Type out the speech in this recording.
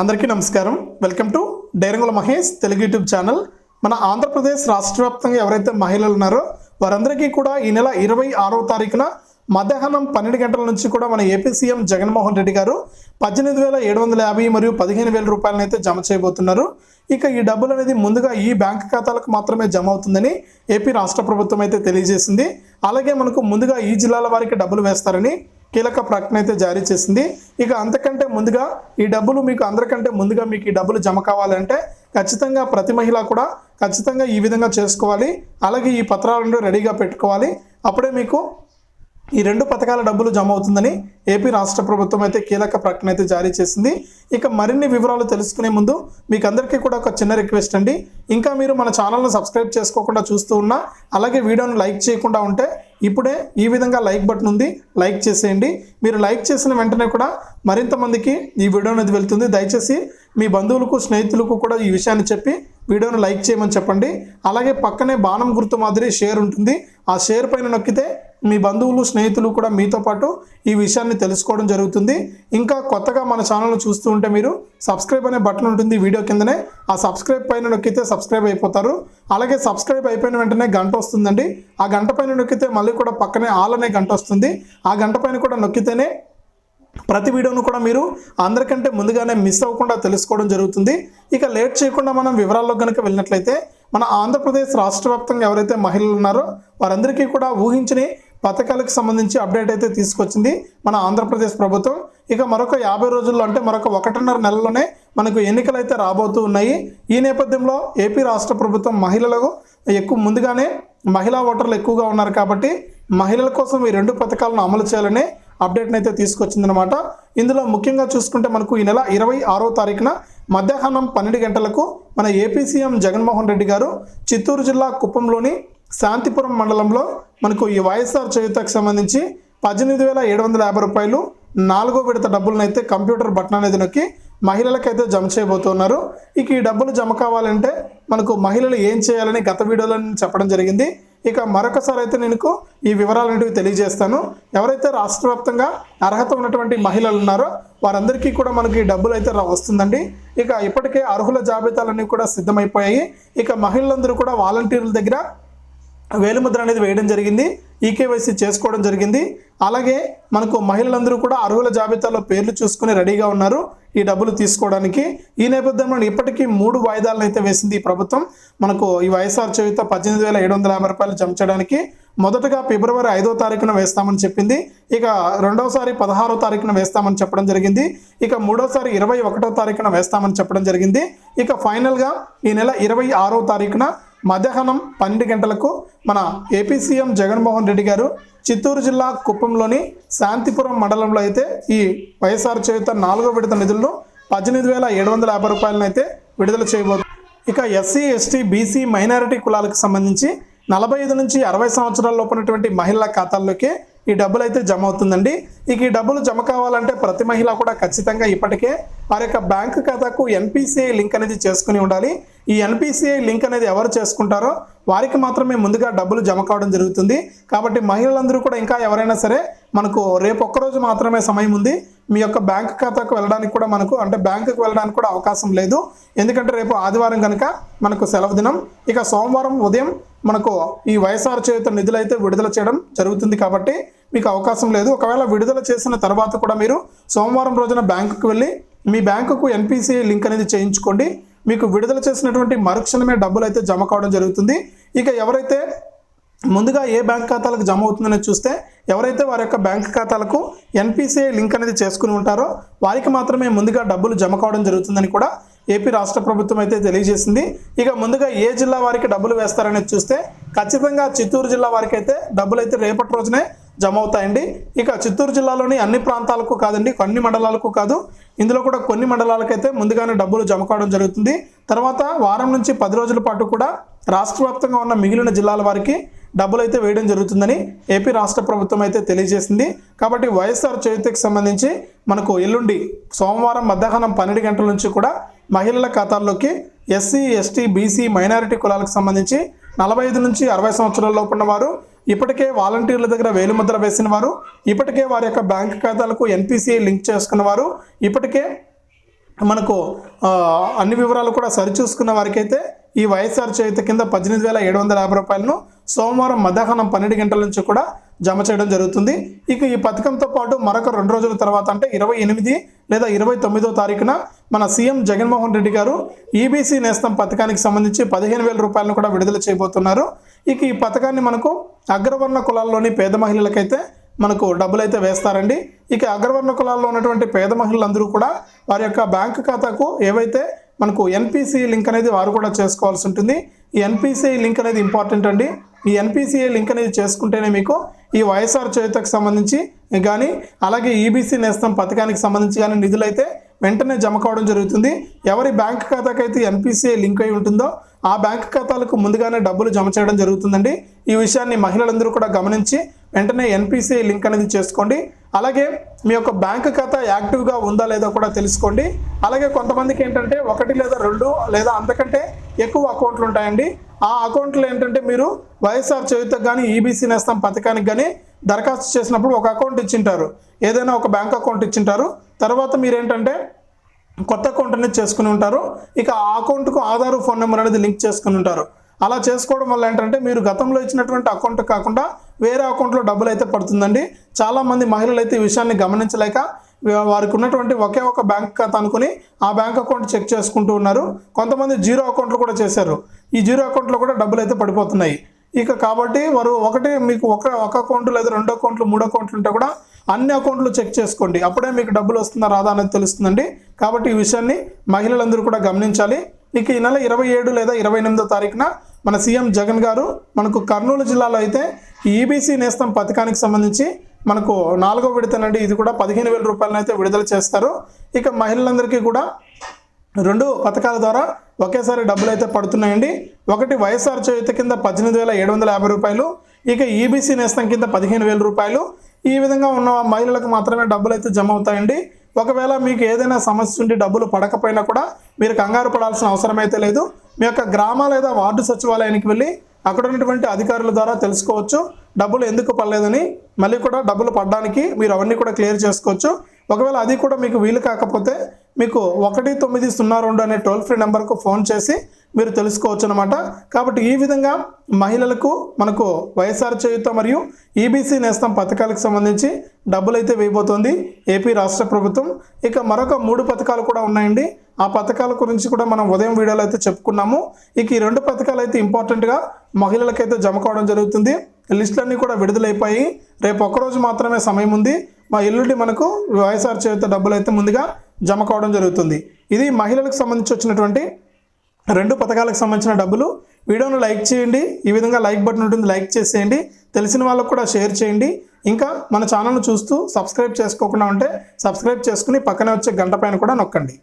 అందరికీ నమస్కారం. Welcome to Dairangula Mahesh Telugu YouTube channel. మన ఆంధ్రప్రదేశ్ రాష్ట్ర వ్యాప్తంగా ఎవరైతే మహిళలు ఉన్నారో వారందరికీ కూడా ఈ నెల ఇరవై ఆరో తారీఖున మధ్యాహ్నం పన్నెండు గంటల నుంచి కూడా మన ఏపీ సీఎం జగన్మోహన్ రెడ్డి గారు పద్దెనిమిది వేల ఏడు వందల యాభై మరియు పదిహేను వేల రూపాయలను అయితే జమ చేయబోతున్నారు. ఇక ఈ డబ్బులు అనేది ముందుగా ఈ బ్యాంక్ ఖాతాలకు మాత్రమే జమ అవుతుందని ఏపీ రాష్ట్ర ప్రభుత్వం అయితే తెలియజేసింది. అలాగే మనకు ముందుగా ఈ జిల్లాల వారికి డబ్బులు వేస్తారని కీలక ప్రకటన అయితే జారీ చేసింది. ఇక అంతకంటే ముందుగా ఈ డబ్బులు మీకు అందరికంటే ముందుగా మీకు ఈ డబ్బులు జమ కావాలంటే ఖచ్చితంగా ప్రతి మహిళ కూడా ఖచ్చితంగా ఈ విధంగా చేసుకోవాలి. అలాగే ఈ పత్రాలను రెడీగా పెట్టుకోవాలి. అప్పుడే మీకు ఈ రెండు పథకాల డబ్బులు జమ అవుతుందని ఏపీ రాష్ట్ర ప్రభుత్వం అయితే కీలక ప్రకటన అయితే జారీ చేసింది. ఇక మరిన్ని వివరాలు తెలుసుకునే ముందు మీకు అందరికీ కూడా ఒక చిన్న రిక్వెస్ట్ అండి. ఇంకా మీరు మన ఛానల్ను సబ్స్క్రైబ్ చేసుకోకుండా చూస్తూ ఉన్నా అలాగే వీడియోను లైక్ చేయకుండా ఉంటే ఇప్పుడే ఈ విధంగా లైక్ బటన్ ఉంది. లైక్ చేసేయండి. మీరు లైక్ చేసిన వెంటనే కూడా మరింత మందికి ఈ వీడియో అనేది వెళ్తుంది. దయచేసి మీ బంధువులకు స్నేహితులకు కూడా ఈ విషయాన్ని చెప్పి వీడియోను లైక్ చేయమని చెప్పండి. అలాగే పక్కనే బాణం గుర్తు మాదిరి షేర్ ఉంటుంది. ఆ షేర్ పైన నొక్కితే మీ బంధువులు స్నేహితులు కూడా మీతో పాటు ఈ విషయాన్ని తెలుసుకోవడం జరుగుతుంది. ఇంకా కొత్తగా మన ఛానల్ను చూస్తూ ఉంటే మీరు సబ్స్క్రైబ్ అనే బటన్ ఉంటుంది వీడియో కిందనే. ఆ సబ్స్క్రైబ్ పైన నొక్కితే సబ్స్క్రైబ్ అయిపోతారు. అలాగే సబ్స్క్రైబ్ అయిపోయిన వెంటనే గంట వస్తుందండి. ఆ గంట పైన నొక్కితే మళ్ళీ కూడా పక్కనే ఆల్ అనే గంట వస్తుంది. ఆ గంట పైన కూడా నొక్కితేనే ప్రతి వీడియోను కూడా మీరు అందరికంటే ముందుగానే మిస్ అవ్వకుండా తెలుసుకోవడం జరుగుతుంది. ఇక లేట్ చేయకుండా మనం వివరాల్లో కనుక వెళ్ళినట్లయితే మన ఆంధ్రప్రదేశ్ రాష్ట్ర వ్యాప్తంగా ఎవరైతే మహిళలు ఉన్నారో వారందరికీ కూడా ఊహించని పథకాలకు సంబంధించి అప్డేట్ అయితే తీసుకొచ్చింది మన ఆంధ్రప్రదేశ్ ప్రభుత్వం. ఇక మరొక యాభై రోజుల్లో అంటే మరొక ఒకటిన్నర నెలలోనే మనకు ఎన్నికలు అయితే రాబోతూ ఉన్నాయి. ఈ నేపథ్యంలో ఏపీ రాష్ట్ర ప్రభుత్వం మహిళలకు ఎక్కువ ముందుగానే మహిళా ఓటర్లు ఎక్కువగా ఉన్నారు కాబట్టి మహిళల కోసం ఈ రెండు పథకాలను అమలు చేయాలనే అప్డేట్ని అయితే తీసుకొచ్చిందనమాట ఇందులో ముఖ్యంగా చూసుకుంటే మనకు ఈ నెల ఇరవై ఆరో తారీఖున మధ్యాహ్నం పన్నెండు గంటలకు మన ఏపీ సీఎం జగన్మోహన్ రెడ్డి గారు చిత్తూరు జిల్లా కుప్పంలోని శాంతిపురం మండలంలో మనకు ఈ వైఎస్ఆర్ చేయుతకు సంబంధించి పద్దెనిమిది వేల ఏడు వందల యాభై రూపాయలు నాలుగో విడత డబ్బులను అయితే కంప్యూటర్ బటన్ అనేది నొక్కి మహిళలకైతే జమ చేయబోతున్నారు. ఇక ఈ డబ్బులు జమ కావాలంటే మనకు మహిళలు ఏం చేయాలని గత వీడియోలో చెప్పడం జరిగింది. ఇక మరొకసారి అయితే నేను ఈ వివరాలనేటివి తెలియజేస్తాను. ఎవరైతే రాష్ట్ర వ్యాప్తంగా అర్హత ఉన్నటువంటి మహిళలు ఉన్నారో వారందరికీ కూడా మనకి ఈ డబ్బులు అయితే వస్తుందండి. ఇక ఇప్పటికే అర్హుల జాబితాలన్నీ కూడా సిద్ధమైపోయాయి. ఇక మహిళలందరూ కూడా వాలంటీర్ల దగ్గర వేలిముద్ర అనేది వేయడం జరిగింది. ఈకేవైసీ చేసుకోవడం జరిగింది. అలాగే మనకు మహిళలందరూ కూడా అర్హుల జాబితాలో పేర్లు చూసుకుని రెడీగా ఉన్నారు. ఈ డబ్బులు తీసుకోవడానికి. ఈ నేపథ్యంలో ఇప్పటికీ మూడు వాయిదాలను అయితే వేసింది ఈ ప్రభుత్వం. మనకు ఈ వైఎస్ఆర్ చేయుత పద్దెనిమిది వేల ఏడు వందల యాభై రూపాయలు జమ చేయడానికి మొదటగా ఫిబ్రవరి ఐదో తారీఖున వేస్తామని చెప్పింది. ఇక రెండవసారి పదహారో తారీఖున వేస్తామని చెప్పడం జరిగింది. ఇక మూడోసారి ఇరవై ఒకటో తారీఖున వేస్తామని చెప్పడం జరిగింది. ఇక ఫైనల్గా ఈ నెల ఇరవై ఆరో తారీఖున మధ్యాహ్నం పన్నెండు గంటలకు మన ఏపీ సీఎం జగన్మోహన్ రెడ్డి గారు చిత్తూరు జిల్లా కుప్పంలోని శాంతిపురం మండలంలో అయితే ఈ వైఎస్ఆర్ చేయుత నాలుగో విడత నిధులను పద్దెనిమిది వేల ఏడు వందల యాభై రూపాయలను అయితే విడుదల చేయబోతు ఇక ఎస్సీ ఎస్టీ బీసీ మైనారిటీ కులాలకు సంబంధించి నలభై ఐదు నుంచి అరవై సంవత్సరాల లోపు ఉన్నటువంటి మహిళల ఖాతాల్లోకి ఈ డబ్బులు అయితే జమ అవుతుందండి. ఇక ఈ డబ్బులు జమ కావాలంటే ప్రతి మహిళ కూడా ఖచ్చితంగా ఇప్పటికే వారి యొక్క బ్యాంకు ఖాతాకు ఎన్పిసిఐ లింక్ అనేది చేసుకుని ఉండాలి. ఈ ఎన్పిసిఐ లింక్ అనేది ఎవరు చేసుకుంటారో వారికి మాత్రమే ముందుగా డబ్బులు జమ కావడం జరుగుతుంది. కాబట్టి మహిళలందరూ కూడా ఇంకా ఎవరైనా సరే మనకు రేపు ఒక్కరోజు మాత్రమే సమయం ఉంది. మీ యొక్క బ్యాంక్ ఖాతాకు వెళ్ళడానికి కూడా మనకు అంటే బ్యాంకుకు వెళ్ళడానికి కూడా అవకాశం లేదు. ఎందుకంటే రేపు ఆదివారం కనుక మనకు సెలవు దినం. ఇక సోమవారం ఉదయం మనకు ఈ వైఎస్ఆర్ చేత నిధులు అయితే విడుదల చేయడం జరుగుతుంది కాబట్టి మీకు అవకాశం లేదు. ఒకవేళ విడుదల చేసిన తర్వాత కూడా మీరు సోమవారం రోజున బ్యాంకుకు వెళ్ళి మీ బ్యాంకుకు ఎన్పిసిఐ లింక్ అనేది చేయించుకోండి. మీకు విడుదల చేసినటువంటి మరుక్షణమే డబ్బులు అయితే జమ కావడం జరుగుతుంది. ఇక ఎవరైతే ముందుగా ఏ బ్యాంక్ ఖాతాలకు జమ అవుతుందని చూస్తే ఎవరైతే వారి యొక్క బ్యాంక్ ఖాతాలకు ఎన్పిసిఐ లింక్ అనేది చేసుకుని ఉంటారో వారికి మాత్రమే ముందుగా డబ్బులు జమ కావడం జరుగుతుందని కూడా ఏపీ రాష్ట్ర ప్రభుత్వం అయితే తెలియజేసింది. ఇక ముందుగా ఏ జిల్లా వారికి డబ్బులు వేస్తారనేది చూస్తే ఖచ్చితంగా చిత్తూరు జిల్లా వారికి అయితే డబ్బులు అయితే రేపటి రోజునే జమ అవుతాయండి ఇక చిత్తూరు జిల్లాలోని అన్ని ప్రాంతాలకు కాదండి కొన్ని మండలాలకు కాదు. ఇందులో కూడా కొన్ని మండలాలకైతే ముందుగానే డబ్బులు జమ కావడం జరుగుతుంది. తర్వాత వారం నుంచి పది రోజుల పాటు కూడా రాష్ట్ర వ్యాప్తంగా ఉన్న మిగిలిన జిల్లాల వారికి డబ్బులు అయితే వేయడం జరుగుతుందని ఏపీ రాష్ట్ర ప్రభుత్వం అయితే తెలియజేసింది. కాబట్టి వైఎస్ఆర్ చేతికి సంబంధించి మనకు ఎల్లుండి సోమవారం మధ్యాహ్నం పన్నెండు గంటల నుంచి కూడా మహిళల ఖాతాల్లోకి ఎస్సీ ఎస్టీ బీసీ మైనారిటీ కులాలకు సంబంధించి నలభై ఐదు నుంచి అరవై సంవత్సరాల లోపు ఉన్నవారు ఇప్పటికే వాలంటీర్ల దగ్గర వేలిముద్ర వేసిన వారు ఇప్పటికే వారి యొక్క బ్యాంక్ ఖాతాలకు ఎన్పిసిఐ లింక్ చేసుకున్న వారు ఇప్పటికే మనకు అన్ని వివరాలు కూడా సరిచూసుకున్న వారికైతే ఈ వైఎస్ఆర్ చేయుత కింద పద్దెనిమిది వేల ఏడు వందల యాభై రూపాయలను సోమవారం మధ్యాహ్నం పన్నెండు గంటల నుంచి కూడా జమ చేయడం జరుగుతుంది. ఇక ఈ పథకంతో పాటు మరొక రెండు రోజుల తర్వాత అంటే ఇరవై ఎనిమిది లేదా ఇరవై తొమ్మిదో తారీఖున మన సీఎం జగన్మోహన్ రెడ్డి గారు ఈబీసీ నేస్తం పథకానికి సంబంధించి పదిహేను వేల రూపాయలను కూడా విడుదల చేయబోతున్నారు. ఇక ఈ పథకాన్ని మనకు అగ్రవర్ణ కులాల్లోని పేద మహిళలకైతే మనకు డబ్బులు అయితే వేస్తారండి. ఇక అగ్రవర్ణ కులాల్లో ఉన్నటువంటి పేద మహిళలందరూ కూడా వారి యొక్క బ్యాంక్ ఖాతాకు ఏవైతే మనకు ఎన్పిసిఐ లింక్ అనేది వారు కూడా చేసుకోవాల్సి ఉంటుంది. ఈ ఎన్పిసిఐ లింక్ అనేది ఇంపార్టెంట్ అండి. ఈ ఎన్పిసిఐ లింక్ అనేది చేసుకుంటేనే మీకు ఈ వైఎస్ఆర్ చేతకు సంబంధించి కానీ అలాగే ఈబీసీ నేస్తం పథకానికి సంబంధించి కానీ నిధులైతే వెంటనే జమ కావడం జరుగుతుంది. ఎవరి బ్యాంక్ ఖాతాకైతే ఎన్పిసిఐ లింక్ అయి ఉంటుందో ఆ బ్యాంక్ ఖాతాలకు ముందుగానే డబ్బులు జమ చేయడం జరుగుతుందండి. ఈ విషయాన్ని మహిళలందరూ కూడా గమనించి వెంటనే ఎన్పిసిఐ లింక్ అనేది చేసుకోండి. అలాగే మీ యొక్క బ్యాంక్ ఖాతా యాక్టివ్గా ఉందా లేదా కూడా తెలుసుకోండి. అలాగే కొంతమందికి ఏంటంటే ఒకటి లేదా రెండు లేదా అంతకంటే ఎక్కువ అకౌంట్లు ఉంటాయండి. ఆ అకౌంట్లో ఏంటంటే మీరు వైఎస్ఆర్ చేయుతకు కానీ ఈబీసీ నేస్తం పథకానికి కానీ దరఖాస్తు చేసినప్పుడు ఒక అకౌంట్ ఇచ్చింటారు. ఏదైనా ఒక బ్యాంక్ అకౌంట్ ఇచ్చింటారు. తర్వాత మీరేంటంటే కొత్త అకౌంట్ అనేది చేసుకుని ఉంటారు. ఇక ఆ అకౌంట్కు ఆధార్ ఫోన్ నెంబర్ అనేది లింక్ చేసుకుని ఉంటారు. అలా చేసుకోవడం వల్ల ఏంటంటే మీరు గతంలో ఇచ్చినటువంటి అకౌంట్ కాకుండా వేరే అకౌంట్లో డబ్బులు అయితే పడుతుందండి. చాలామంది మహిళలు అయితే ఈ విషయాన్ని గమనించలేక వారికి ఉన్నటువంటి ఒకే ఒక బ్యాంక్ ఖాతా అనుకుని ఆ బ్యాంక్ అకౌంట్ చెక్ చేసుకుంటూ ఉన్నారు. కొంతమంది జీరో అకౌంట్లు కూడా చేశారు. ఈ జీరో అకౌంట్లో కూడా డబ్బులు అయితే పడిపోతున్నాయి. ఇక కాబట్టి వారు ఒకటి మీకు ఒక ఒక అకౌంట్ లేదా రెండు అకౌంట్లు మూడు అకౌంట్లు ఉంటే కూడా అన్ని అకౌంట్లు చెక్ చేసుకోండి. అప్పుడే మీకు డబ్బులు వస్తుందా రాదా అనేది తెలుస్తుందండి. కాబట్టి ఈ విషయాన్ని మహిళలందరూ కూడా గమనించాలి. ఇక ఈ నెల ఇరవై ఏడు లేదా ఇరవై ఎనిమిదో తారీఖున మన సీఎం జగన్ గారు మనకు కర్నూలు జిల్లాలో అయితే ఈబీసీ నేస్తం పథకానికి సంబంధించి మనకు నాలుగో విడతనండి ఇది కూడా పదిహేను వేల రూపాయలను అయితే విడుదల చేస్తారు. ఇక మహిళలందరికీ కూడా రెండు పథకాల ద్వారా ఒకేసారి డబ్బులు అయితే పడుతున్నాయండి. ఒకటి వైఎస్ఆర్ చేయుత కింద పద్దెనిమిది వేల ఏడు వందల యాభై రూపాయలు ఇక ఈబీసీ నేస్తం కింద పదిహేను వేల రూపాయలు. ఈ విధంగా ఉన్న మహిళలకు మాత్రమే డబ్బులు అయితే జమ అవుతాయండి. ఒకవేళ మీకు ఏదైనా సమస్య ఉండి డబ్బులు పడకపోయినా కూడా మీరు కంగారు పడాల్సిన అవసరం అయితే లేదు. మీ యొక్క గ్రామ లేదా వార్డు సచివాలయానికి వెళ్ళి అక్కడ ఉన్నటువంటి అధికారుల ద్వారా తెలుసుకోవచ్చు. డబ్బులు ఎందుకు పడలేదని మళ్ళీ కూడా డబ్బులు పడడానికి మీరు అవన్నీ కూడా క్లియర్ చేసుకోవచ్చు. ఒకవేళ అది కూడా మీకు వీలు కాకపోతే మీకు ఒకటి తొమ్మిది సున్నా రెండు అనే టోల్ ఫ్రీ నెంబర్కు ఫోన్ చేసి మీరు తెలుసుకోవచ్చు అనమాట కాబట్టి ఈ విధంగా మహిళలకు మనకు వైఎస్ఆర్ చేయుత మరియు ఈబీసీ నేస్తం పథకాలకు సంబంధించి డబ్బులు అయితే వేయబోతోంది ఏపీ రాష్ట్ర ప్రభుత్వం. ఇక మరొక మూడు పథకాలు కూడా ఉన్నాయండి. ఆ పథకాల గురించి కూడా మనం ఉదయం వీడియోలో అయితే చెప్పుకున్నాము. ఇక ఈ రెండు పథకాలు అయితే ఇంపార్టెంట్గా మహిళలకైతే జమ కావడం జరుగుతుంది. లిస్టులన్నీ కూడా విడుదలైపోయి రేపు ఒక్కరోజు మాత్రమే సమయం ఉంది. మా ఎల్లుండి మనకు వైఎస్ఆర్ చేత డబ్బులు అయితే ముందుగా జమ కావడం జరుగుతుంది. ఇది మహిళలకు సంబంధించి వచ్చినటువంటి రెండు పథకాలకు సంబంధించిన డబ్బులు. వీడియోను లైక్ చేయండి. ఈ విధంగా లైక్ బటన్ ఉంటుంది. లైక్ చేసేయండి. తెలిసిన వాళ్ళకు కూడా షేర్ చేయండి. ఇంకా మన ఛానల్ను చూస్తూ సబ్స్క్రైబ్ చేసుకోకుండా ఉంటే సబ్స్క్రైబ్ చేసుకుని పక్కనే వచ్చే గంట పైన కూడా నొక్కండి.